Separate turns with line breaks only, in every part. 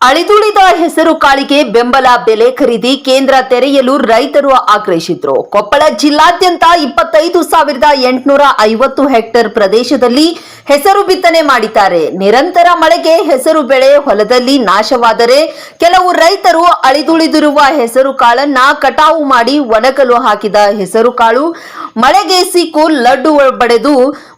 ಅಳಿದುಳಿದ ಹೆಸರು ಕಾಳಿಗೆ ಬೆಂಬಲ ಬೆಲೆ ಖರೀದಿ ಕೇಂದ್ರ ತೆರೆಯಲು ರೈತರು ಆಗ್ರಹಿಸಿದ್ರು. ಕೊಪ್ಪಳ ಜಿಲ್ಲಾದ್ಯಂತ ಇಪ್ಪತ್ತೈದು ಸಾವಿರದ ಎಂಟುನೂರ ಐವತ್ತು ಹೆಕ್ಟೇರ್ ಪ್ರದೇಶದಲ್ಲಿ ಹೆಸರು ಬಿತ್ತನೆ ಮಾಡಿದ್ದಾರೆ. ನಿರಂತರ ಮಳೆಗೆ ಹೆಸರು ಬೆಳೆ ಹೊಲದಲ್ಲಿ ನಾಶವಾದರೆ ಕೆಲವು ರೈತರು ಅಳಿದುಳಿದಿರುವ ಹೆಸರು ಕಾಳನ್ನ ಕಟಾವು ಮಾಡಿ ಒಣಗಲು ಹಾಕಿದ ಹೆಸರು ಕಾಳು ಮಳೆಗೆ ಸಿಕ್ಕು ಲಡ್ಡು ಬಡೆದು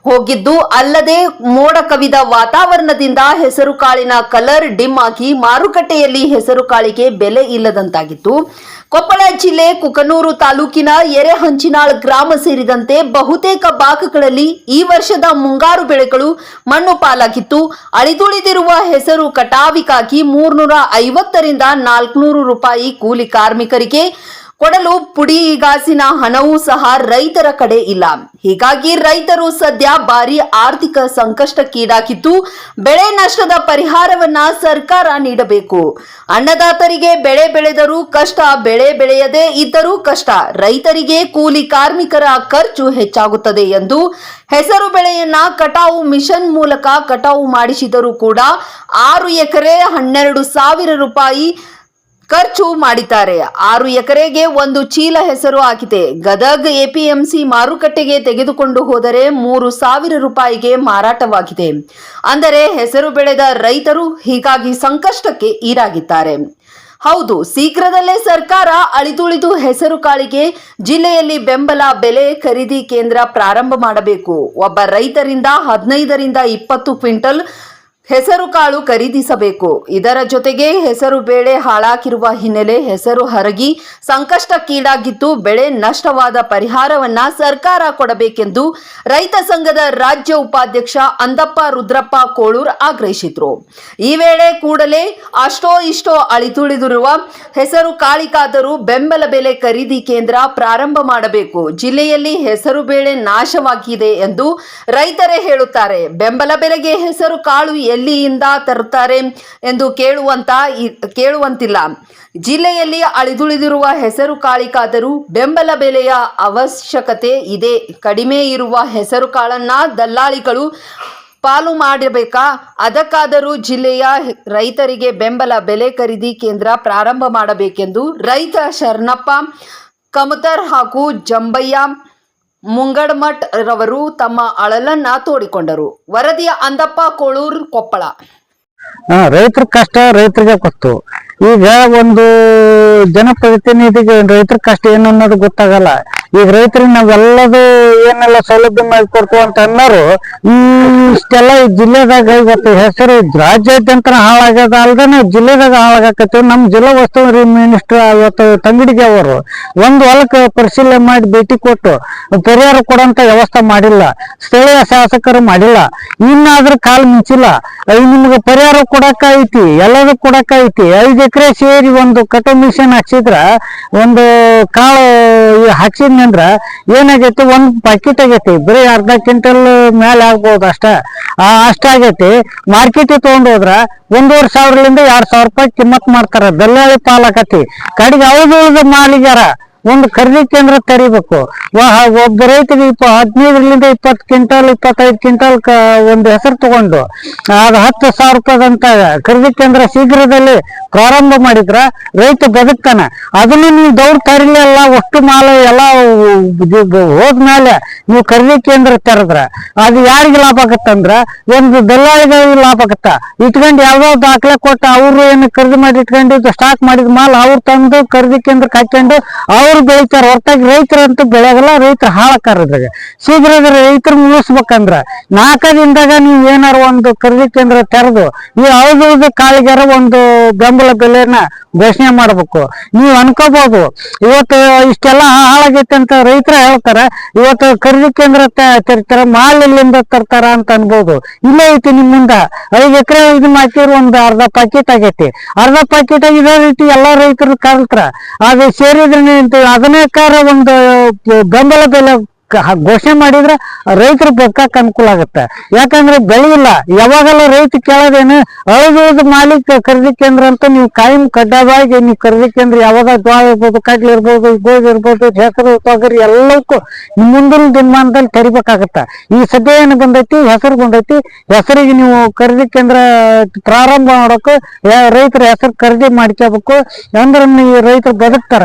ಹೋಗಿದ್ದು, ಅಲ್ಲದೆ ಮೋಡ ಕವಿದ ವಾತಾವರಣದಿಂದ ಹೆಸರು ಕಾಳಿನ ಕಲರ್ ಡಿಮ್ ಆಗಿ ಮಾರುಕಟ್ಟೆಯಲ್ಲಿ ಹೆಸರು ಕಾಳಿಗೆ ಬೆಲೆ ಇಲ್ಲದಂತಾಗಿತ್ತು. ಕೊಪ್ಪಳ ಜಿಲ್ಲೆ ಕುಕನೂರು ತಾಲೂಕಿನ ಎರೆಹಂಚಿನಾಳ್ ಗ್ರಾಮ ಸೇರಿದಂತೆ ಬಹುತೇಕ ಭಾಗಗಳಲ್ಲಿ ಈ ವರ್ಷದ ಮುಂಗಾರು ಬೆಳೆಗಳು ಮಣ್ಣು ಪಾಲಾಗಿತ್ತು. ಅಳಿದುಳಿದಿರುವ ಹೆಸರು ಕಟಾವಿಗಾಗಿ ಮೂರ್ನೂರ ಐವತ್ತರಿಂದ ನಾಲ್ಕುನೂರು ರೂಪಾಯಿ ಕೂಲಿ ಕಾರ್ಮಿಕರಿಗೆ ಕೊಡಲು ಪುಡಿಗಾಸಿನ ಹಣವೂ ಸಹ ರೈತರ ಕಡೆ ಇಲ್ಲ. ಹೀಗಾಗಿ ರೈತರು ಸದ್ಯ ಭಾರಿ ಆರ್ಥಿಕ ಸಂಕಷ್ಟಕ್ಕೀಡಾಗಿದ್ದು, ಬೆಳೆ ನಷ್ಟದ ಪರಿಹಾರವನ್ನ ಸರ್ಕಾರ ನೀಡಬೇಕು. ಅನ್ನದಾತರಿಗೆ ಬೆಳೆ ಬೆಳೆದರೂ ಕಷ್ಟ, ಬೆಳೆ ಬೆಳೆಯದೇ ಇದ್ದರೂ ಕಷ್ಟ. ರೈತರಿಗೆ ಕೂಲಿ ಕಾರ್ಮಿಕರ ಖರ್ಚು ಹೆಚ್ಚಾಗುತ್ತದೆ ಎಂದು ಹೆಸರು ಬೆಳೆಯನ್ನ ಕಟಾವು ಮಿಷನ್ ಮೂಲಕ ಕಟಾವು ಮಾಡಿಸಿದರೂ ಕೂಡ, ಆರು ಎಕರೆ ಹನ್ನೆರಡು ಸಾವಿರ ರೂಪಾಯಿ ಖರ್ಚು ಮಾಡಿದ್ದಾರೆ. ಆರು ಎಕರೆಗೆ ಒಂದು ಚೀಲ ಹೆಸರು ಹಾಕಿದೆ ಗದಗ್ ಎಪಿಎಂಸಿ ಮಾರುಕಟ್ಟೆಗೆ ತೆಗೆದುಕೊಂಡು ಹೋದರೆ ಮೂರು ಸಾವಿರ ರೂಪಾಯಿಗೆ ಮಾರಾಟವಾಗಿದೆ. ಅಂದರೆ ಹೆಸರು ಬೆಳೆದ ರೈತರು ಹೀಗಾಗಿ ಸಂಕಷ್ಟಕ್ಕೆ ಈಡಾಗಿದ್ದಾರೆ. ಹೌದು, ಶೀಘ್ರದಲ್ಲೇ ಸರ್ಕಾರ ಅಳಿದುಳಿದು ಹೆಸರು ಕಾಳಿಗೆ ಜಿಲ್ಲೆಯಲ್ಲಿ ಬೆಂಬಲ ಬೆಲೆ ಖರೀದಿ ಕೇಂದ್ರ ಪ್ರಾರಂಭ ಮಾಡಬೇಕು. ಒಬ್ಬ ರೈತರಿಂದ ಹದಿನೈದರಿಂದ ಇಪ್ಪತ್ತು ಕ್ವಿಂಟಲ್ ಹೆಸರು ಕಾಳು ಖರೀದಿಸಬೇಕು. ಇದರ ಜೊತೆಗೆ ಹೆಸರು ಬೇಳೆ ಹಾಳಾಗಿರುವ ಹಿನ್ನೆಲೆ ಹೆಸರು ಹರಗಿ ಸಂಕಷ್ಟಕ್ಕೀಡಾಗಿದ್ದು ಬೆಳೆ ನಷ್ಟವಾದ ಪರಿಹಾರವನ್ನ ಸರ್ಕಾರ ಕೊಡಬೇಕೆಂದು ರೈತ ಸಂಘದ ರಾಜ್ಯ ಉಪಾಧ್ಯಕ್ಷ ಅಂದಪ್ಪ ರುದ್ರಪ್ಪ ಕೋಳೂರ್ ಆಗ್ರಹಿಸಿದ್ರು. ಈ ವೇಳೆ ಕೂಡಲೇ ಅಷ್ಟೋ ಇಷ್ಟೋ ಅಳಿತುಳಿದಿರುವ ಹೆಸರು ಕಾಳಿಕಾದರೂ ಬೆಂಬಲ ಬೆಲೆ ಖರೀದಿ ಕೇಂದ್ರ ಪ್ರಾರಂಭ ಮಾಡಬೇಕು. ಜಿಲ್ಲೆಯಲ್ಲಿ ಹೆಸರು ಬೇಳೆ ನಾಶವಾಗಿದೆ ಎಂದು ರೈತರೇ ಹೇಳುತ್ತಾರೆ. ಬೆಂಬಲ ಬೆಲೆಗೆ ಹೆಸರು ಕಾಳು ಎಲ್ಲಿಯಿಂದ ತರುತ್ತಾರೆ ಎಂದು ಕೇಳುವಂತ ಕೇಳುವಂತಿಲ್ಲ. ಜಿಲ್ಲೆಯಲ್ಲಿ ಅಳಿದುಳಿದಿರುವ ಹೆಸರು ಕಾಳಿಗಾದರೂ ಬೆಂಬಲ ಬೆಲೆಯ ಅವಶ್ಯಕತೆ ಇದೆ. ಕಡಿಮೆ ಇರುವ ಹೆಸರು ಕಾಳನ್ನ ದಲ್ಲಾಳಿಗಳು ಪಾಲು ಮಾಡಬೇಕಾ? ಅದಕ್ಕಾದರೂ ಜಿಲ್ಲೆಯ ರೈತರಿಗೆ ಬೆಂಬಲ ಬೆಲೆ ಖರೀದಿ ಕೇಂದ್ರ ಪ್ರಾರಂಭ ಮಾಡಬೇಕೆಂದು ರೈತ ಶರಣಪ್ಪ ಕಮತರ್ ಹಾಗೂ ಜಂಬಯ್ಯ ಮುಂಗಡಮಠ್ ರವರು ತಮ್ಮ ಅಳಲನ್ನ ತೋಡಿಕೊಂಡರು. ವರದಿಯ ಅಂದಪ್ಪ ಕೋಳೂರ್ ಕೊಪ್ಪಳ.
ರೈತರ ಕಷ್ಟ ರೈತರಿಗೆ ಗೊತ್ತು ಈಗ ಒಂದು ಜನಪ್ರತಿನಿಧಿಗೆ ರೈತರ ಕಷ್ಟ ಏನು ಅನ್ನೋದು ಗೊತ್ತಾಗಲ್ಲ. ಈಗ ರೈತರಿಗೆ ನಾವೆಲ್ಲದು ಏನೆಲ್ಲ ಸೌಲಭ್ಯ ಮಾಡಿಕೊಡ್ತೀವಿ ಅಂತ ಅನ್ನೋರು ಇಷ್ಟೆಲ್ಲ ಈ ಜಿಲ್ಲೆದಾಗ ಇವತ್ತು ಹೆಸರು ರಾಜ್ಯಾದ್ಯಂತ ಹಾಳಾಗ್ಯದ ಅಲ್ದೇನೆ ಜಿಲ್ಲೆದಾಗ ಹಾಳಾಗಕತ್ತೀವಿ. ನಮ್ಮ ಜಿಲ್ಲಾ ಉಸ್ತುವಾರಿ ಮಿನಿಸ್ಟರ್ ಇವತ್ತು ತಂಗಡಿಗೆ ಅವರು ಒಂದು ಹೊಲಕ್ಕೆ ಪರಿಶೀಲನೆ ಮಾಡಿ ಭೇಟಿ ಕೊಟ್ಟು ಪರಿಹಾರ ಕೊಡುವಂತ ವ್ಯವಸ್ಥೆ ಮಾಡಿಲ್ಲ. ಸ್ಥಳೀಯ ಶಾಸಕರು ಮಾಡಿಲ್ಲ. ಇನ್ನಾದ್ರೂ ಕಾಲ್ ಮುಂಚಿಲ್ಲ. ನಿಮ್ಗೆ ಪರಿಹಾರ ಕೊಡಕ ಐತಿ, ಎಲ್ಲದೂ ಕೊಡಕ ಐತಿ. ಐದು ಎಕರೆ ಸೇರಿ ಒಂದು ಕಟೋ ಮಿಷನ್ ಹಾಕ್ಸಿದ್ರ ಒಂದು ಕಾಳು ಹಾಕ್ಸಿದ್ನಂದ್ರ ಏನಾಗೈತಿ? ಒಂದ್ ಪ್ಯಾಕೆಟ್ ಆಗೈತಿ, ಬರೀ ಅರ್ಧ ಕ್ವಿಂಟಲ್ ಮೇಲೆ ಆಗ್ಬೋದು ಅಷ್ಟ. ಆ ಅಷ್ಟ ಆಗೈತಿ ಮಾರ್ಕೆಟ್ ಹೋದ್ರ ಒಂದೂವರೆ ಸಾವಿರದಿಂದ ಎರಡ್ ಸಾವಿರ ರೂಪಾಯಿ ಕಿಮ್ಮತ್ ಮಾಡ್ತಾರ. ದಲ್ಲಾಳಿ ಪಾಲಾಕತಿ. ಕಡೆಗೆ ಅವ್ರದ್ದು ಮಾಲಿಗಾರ ಒಂದು ಖರೀದಿ ಕೇಂದ್ರ ತೆರಿಬೇಕು. ಒಬ್ಬ ರೈತರಿಗೆ ಇಪ್ಪ ಹದಿನೈದರಿಂದ ಇಪ್ಪತ್ತು ಕ್ವಿಂಟಾಲ್, ಇಪ್ಪತ್ತೈದು ಕ್ವಿಂಟಾಲ್ ಒಂದು ಹೆಸರು ತಗೊಂಡು ಅದು ಹತ್ತು ಸಾವಿರ ರೂಪಾಯಿದಂತ ಖರೀದಿ ಕೇಂದ್ರ ಶೀಘ್ರದಲ್ಲಿ ಪ್ರಾರಂಭ ಮಾಡಿದ್ರ ರೈತ ಬದುಕ್ತಾನೆ. ಅದನ್ನು ನೀವು ದೌಡ್ ಅಲ್ಲ ಒಟ್ಟು ಮಾಲ, ಎಲ್ಲ ಹೋದ್ಮೇಲೆ ನೀವು ಖರೀದಿ ಕೇಂದ್ರ ತೆರೆದ್ರ. ಅದು ಯಾರಿಗೆ ಲಾಭ ಆಗತ್ತಂದ್ರ? ಒಂದು ದಲ್ಲಾಳಿಗಳಿಗೆ ಲಾಭ ಆಗತ್ತ. ಇಟ್ಕೊಂಡು ಯಾವ್ದೋ ದಾಖಲೆ ಕೊಟ್ಟು ಅವರು ಏನು ಖರೀದಿ ಮಾಡಿ ಇಟ್ಕೊಂಡಿದ್ದು ಸ್ಟಾಕ್ ಮಾಡಿದ ಮಾಲ್ ಅವ್ರು ತಂದು ಖರೀದಿ ಕೇಂದ್ರಕ್ಕೆ ಹಾಕೊಂಡು ಅವ್ರು ಬೆಳಿತಾರ, ಹೊರತಾಗಿ ರೈತರಂತೂ ಬೆಳೆಯಲ್ಲ ರೈತರು ಹಾಳಕ್ಕಾರ ಇದ್ರಾಗ. ಶೀಘ್ರದ ರೈತರು ಮುಗಿಸ್ಬೇಕಂದ್ರ ನಾಲ್ಕ ದಿನದಾಗ ನೀವು ಏನಾರ ಒಂದು ಖರೀದಿ ಕೇಂದ್ರ ತೆರೆದು, ನೀವು ಅವ್ರದ್ದು ಕಾಳಿಗಾರ ಒಂದು ಬೆಂಬಲ ಬೆಲೆನ ಘೋಷಣೆ ಮಾಡ್ಬೇಕು. ನೀವು ಅನ್ಕೋಬಹುದು ಇವತ್ತು ಇಷ್ಟೆಲ್ಲ ಹಾಳಾಗೈತೆ ಅಂತ ರೈತರ ಹೇಳ್ತಾರ. ಇವತ್ತು ಖರೀದಿ ಕೇಂದ್ರ ತೆರಿತಾರ ಮಾಲ್ ಎಲ್ಲಿಂದ ತರ್ತಾರ ಅಂತ ಅನ್ಬೋದು. ಇಲ್ಲೇ ಐತಿ ನಿಮ್ ಮುಂದ. ಐದು ಎಕರೆ ಇದು ಹಾಕಿದ್ರು ಒಂದು ಅರ್ಧ ಪ್ಯಾಕೆಟ್ ಆಗೈತಿ. ಅರ್ಧ ಪಾಕೆಟ್ ಇದೇ ರೀತಿ ಎಲ್ಲಾ ರೈತರು ಕಲ್ತ್ರ. ಅದು ಸೇರಿದ್ರೆ ಅದನ್ನೇ ಕಾರ ಒಂದು ಬೆಂಬಲ ಬೆಲೆ ಘೋಷಣೆ ಮಾಡಿದ್ರೆ ರೈತರ ಬದುಕಕ್ಕೆ ಅನುಕೂಲ ಆಗುತ್ತೆ. ಯಾಕಂದ್ರೆ ಬೆಳೆಯಿಲ್ಲ ಯಾವಾಗೆಲ್ಲ ರೈತ ಕೇಳೋದೇನು, ಅಳದು ಮಾಲೀಕ ಖರೀದಿ ಕೇಂದ್ರ ಅಂತ ನೀವು ಕಾಯಂ ಕಡ್ಡಾಯವಾಗಿ ನೀವು ಖರೀದಿ ಕೇಂದ್ರ ಯಾವಾಗ ಜ್ವಾಳ ಇರ್ಬೋದು, ಕಡ್ಲೆ ಇರ್ಬೋದು, ಗೋಧಿ ಇರ್ಬೋದು, ಹೆಸರು, ತೊಗರಿ ಎಲ್ಲಕ್ಕೂ ಮುಂದಿನ ದಿನಮಾನದಲ್ಲಿ ತರಿಬೇಕಾಗತ್ತ. ಈ ಸದ್ಯ ಏನು ಬಂದೈತಿ? ಹೆಸರು ಬಂದೈತಿ. ಹೆಸರಿಗೆ ನೀವು ಖರೀದಿ ಕೇಂದ್ರ ಪ್ರಾರಂಭ ಮಾಡೋಕೆ ರೈತರ ಹೆಸರು ಖರೀದಿ ಮಾಡ್ಕೋಬೇಕು ಅಂದ್ರೆ ನೀವು ರೈತರು ಬದುಕ್ತಾರ.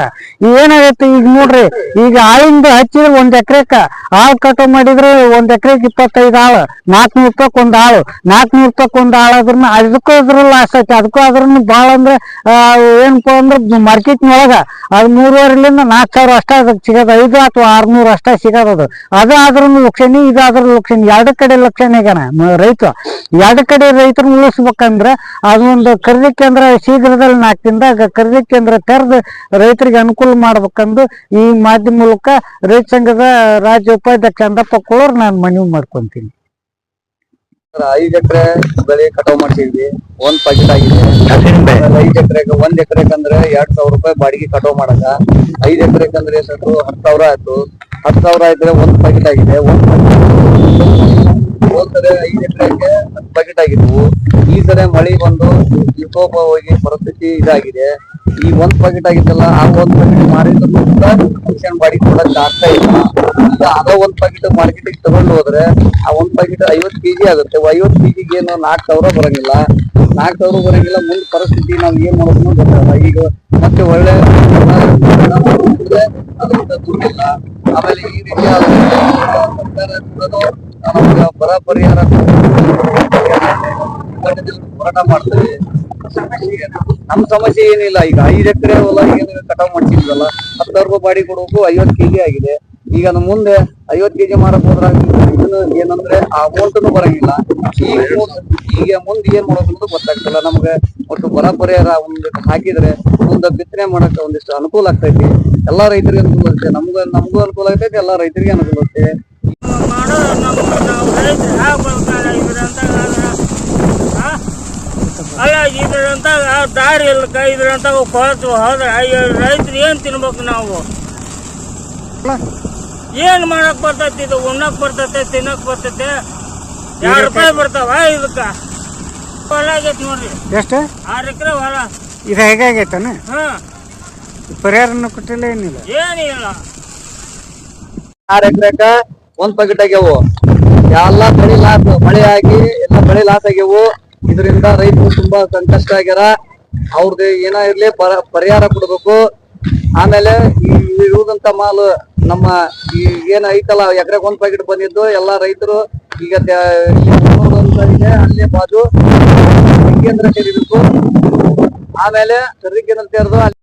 ಏನಾಗೈತಿ ಈಗ ನೋಡ್ರಿ, ಈಗ ಆಳಿಂದ ಹಚ್ಚಿದ್ರೆ ಒಂದ್ ಎಕರೆಕ ಆಳ್ ಕಟಾವ್ ಮಾಡಿದ್ರೆ ಒಂದ್ ಎಕರೆಗೆ ಇಪ್ಪತ್ತೈದು ಆಳು ನಾಲ್ಕನೂರು ರೂಪಾಯಿ ಒಂದ್ ಆಳು ನಾಲ್ಕನೂರು ರೂಪಾಯಿ ಒಂದ್ ಆಳು ಅದ್ರನ್ನ ಅದಕ್ಕೂ ಅದ್ರ ಲಾಸ್ ಐತಿ ಅದಕ್ಕೂ ಅದ್ರನ್ನ ಬಾಳ ಅಂದ್ರೆ ಏನಪ್ಪ ಅಂದ್ರೆ ಮಾರ್ಕೆಟ್ ಮಾರ್ಕೆಟ್ನೊಳಗ ಅದ್ ಮೂರುವರೆಲಿಂದ ನಾಲ್ಕು ಸಾವಿರ ಅಷ್ಟೇ ಅದಕ್ಕೆ ಸಿಗೋದು, ಐದು ಅಥವಾ ಆರ್ನೂರು ಅಷ್ಟೇ ಸಿಗೋದು ಅದು. ಅದು ಆದ್ರೂ ಲಕ್ಷಣಿ, ಇದು ಆದ್ರೂ ಲಕ್ಷಣಿ. ಎರಡು ಕಡೆ ಲಕ್ಷಣ ಈಗ ರೈತ ಎರಡು ಕಡೆ ರೈತರು ಉಳಿಸ್ಬೇಕಂದ್ರ ಅದೊಂದು ಖರೀದಿ ಕೇಂದ್ರ ಶೀಘ್ರದಲ್ಲಿ ನಾಲ್ಕು ದಿನದಾಗ ಖರೀದಿ ಕೇಂದ್ರ ತೆರೆದು ರೈತರಿಗೆ ಅನುಕೂಲ ಮಾಡ್ಬೇಕಂದು ಈ ಮಾಧ್ಯಮ ಮೂಲಕ ರೈತ ಸಂಘದ ಉಪಾಧ್ಯಕ್ಷ ಚಂದಪ್ಪ ಕೋಳೂರ್ ನಾನು ಮನವಿ ಮಾಡ್ಕೊಂತೀನಿ.
ಐದ್ ಎಕರೆ ಬೆಳೆ ಕಟಾವ್ ಮಾಡ್ಸಿದ್ವಿ. ಒಂದ್ ಪಾಕೆಟ್ ಆಗಿದೆ. ಆಮೇಲೆ ಐದ್ ಎಕರೆಗೆ ಒಂದ್ ಎಕರೆಕ್ ಅಂದ್ರೆ ಎರಡ್ ಸಾವಿರ ರೂಪಾಯಿ ಬಾಡಿಗೆ ಕಟಾವ್ ಮಾಡಕ. ಐದ್ ಎಕರೆ ಅಂದ್ರೆ ಎಷ್ಟು ಹತ್ತು ಸಾವಿರ ಆಯ್ತು. ಹತ್ತು ಸಾವಿರ ಆಯ್ತಾರೆ ಒಂದ್ ಪಾಕೆಟ್ ಆಗಿದೆ. ಒಂದ್ ಪಾಕೆಟ್ ಹೋದ್ ಸರಿ ಐದ್ ಎಕರೆಗೆ ಹತ್ತು ಪಾಕೆಟ್ ಆಗಿದ್ವು. ಈ ಸರಿ ಮಳಿ ಬಂದು ವಿಕೋಪ ಹೋಗಿ ಪರಿಸ್ಥಿತಿ ಇದಾಗಿದೆ. ಈ ಒಂದ್ ಪಾಕೆಟ್ ಆಗಿತ್ತಲ್ಲ ಆ ಒಂದ್ ಪಾಕೆಟ್ ಮಾರಿದ್ರು ಕೂಡ ಬಾಡಿಗೆ ಕೊಡಕ್ ಆಗ್ತಾ ಇಲ್ಲ. ಈಗ ಅದ ಒಂದ್ ಪಾಕೆಟ್ ಮಾರ್ಕೆಟಿಗೆ ತಗೊಂಡು ಹೋದ್ರೆ, ಆ ಒಂದ್ ಪಾಕೆಟ್ ಐವತ್ ಕೆಜಿ ಆಗುತ್ತೆ. ಐವತ್ ಕೆಜಿಗೆ ಏನು ನಾಲ್ಕ್ ಸಾವಿರ ಬರಂಗಿಲ್ಲ. ನಾಲ್ಕ್ ಸಾವಿರ ಬರಂಗಿಲ್ಲ, ಮುಂದ್ ಪರಿಸ್ಥಿತಿ ನಾವ್ ಏನ್ ಮಾಡೋದು ಗೊತ್ತಾಗಲ್ಲ ಈಗ ಮತ್ತೆ ಒಳ್ಳೆ ದುಡ್ಡಿಲ್ಲ ಆಮೇಲೆ ಈ ರೀತಿ ಸರ್ಕಾರ ಬರ ಪರಿಹಾರ ಹೋರಾಟ ಏನು? ನಮ್ ಸಮಸ್ಯೆ ಏನಿಲ್ಲ, ಈಗ ಐದ್ ಎಕರೆ ಹೊಲ ಏನು ಕಟಾವ್ ಮಾಡ್ತಿದ್ವಲ್ಲ ಹತ್ತು ಸಾವಿರ ರೂಪಾಯಿ ಬಾಡಿ ಕೊಡೋಕು ಐವತ್ ಕೆಜಿ ಆಗಿದೆ. ಈಗ ನಮ್ಮ ಮುಂದೆ ಐವತ್ ಕೆಜಿ ಮಾರಕ್ ಹೋದ್ರ ಇದನ್ನು ಏನಂದ್ರೆ ಆ ಅಮೌಂಟ್ನು ಬರಂಗಿಲ್ಲ. ಈಗ ಮುಂದ್- ಈಗ ಏನ್ ಮಾಡೋದು ಗೊತ್ತಾಗ್ತಿಲ್ಲ. ನಮ್ಗೆ ಒಟ್ಟು ಬರ ಪರಿಹಾರ ಒಂದ್ ಹಾಕಿದ್ರೆ ಮುಂದೆ ಬಿತ್ತನೆ ಮಾಡಕ್ ಒಂದಿಷ್ಟು ಅನುಕೂಲ ಆಗ್ತೈತಿ. ಎಲ್ಲಾ ರೈತರಿಗೆ ಅನುಕೂಲ ಆಗುತ್ತೆ ನಮ್ಗ, ನಮಗೂ ಅನುಕೂಲ ಆಗ್ತೈತಿ, ಎಲ್ಲಾ ರೈತರಿಗೆ ಅನುಕೂಲ ಆಗುತ್ತೆ
ಮಾಡೋದು ನಮ್ಮ ನಾವು ರೈತರು ಹ್ಯಾಗ ಬರ್ತಾರ ಇದ್ರಂತ ಅಲ್ಲ ಇದ್ರಂತ ದಾರಿ ಇಲ್ಲ ಇದ್ರಂತ ಕೊಳತು ಹೋದ್ರೆ ಅಯ್ಯೋ ರೈತರು ಏನು ತಿನ್ಬೇಕು ನಾವು? ಏನು ಮಾಡಕ್ ಬರ್ತೈತಿ ಇದು? ಉಣ್ಣಕ್ ಬರ್ತೈತೆ ತಿನ್ನಕ್ ಬರ್ತೈತೆ? ಎರಡು ರೂಪಾಯಿ ಬರ್ತಾವ ಇದಕ್ಕ? ಹೊಲ ಆಗೈತಿ ನೋಡ್ರಿ.
ಎಷ್ಟು?
ಆರು ಎಕರೆ ಹೊಲ.
ಇದು ಹೇಗಾಗೈತಾನೆ
ಹಾ.
ಪರಿಹಾರನ ಕೊಟ್ಟಿಲ್ಲ ಏನಿಲ್ಲ.
ಏನಿಲ್ಲ
ಆರು ಎಕರೆಕ ಒಂದ್ ಪಾಕೆಟ್ ಆಗ್ಯಾವು. ಎಲ್ಲಾ ಬೆಳಿ ಲಾಸ್ ಮಳೆ ಆಗಿ ಎಲ್ಲಾ ಬೆಳಿ ಲಾಸ್ ಆಗ್ಯಾವು. ಇದರಿಂದ ರೈತರು ತುಂಬಾ ಸಂಕಷ್ಟ ಆಗ್ಯಾರ. ಅವ್ರದ್ದು ಏನ ಇರ್ಲಿ ಪರ- ಪರಿಹಾರ ಕೊಡ್ಬೇಕು. ಆಮೇಲೆ ಈ ಇರುವುದಂತ ಮಾಲು ನಮ್ಮ ಈ ಏನ್ ಐತಲ್ಲ ಎಕರೆ ಒಂದ್ ಪ್ಯಾಕೆಟ್ ಬಂದಿದ್ದು, ಎಲ್ಲಾ ರೈತರು ಈಗ ಅಲ್ಲೇ ಬಾಜು ಕೇಂದ್ರ ಸೇರಿಬೇಕು ಆಮೇಲೆ ಕೇಂದ್ರ ತೆರೆದು ಅಲ್ಲಿ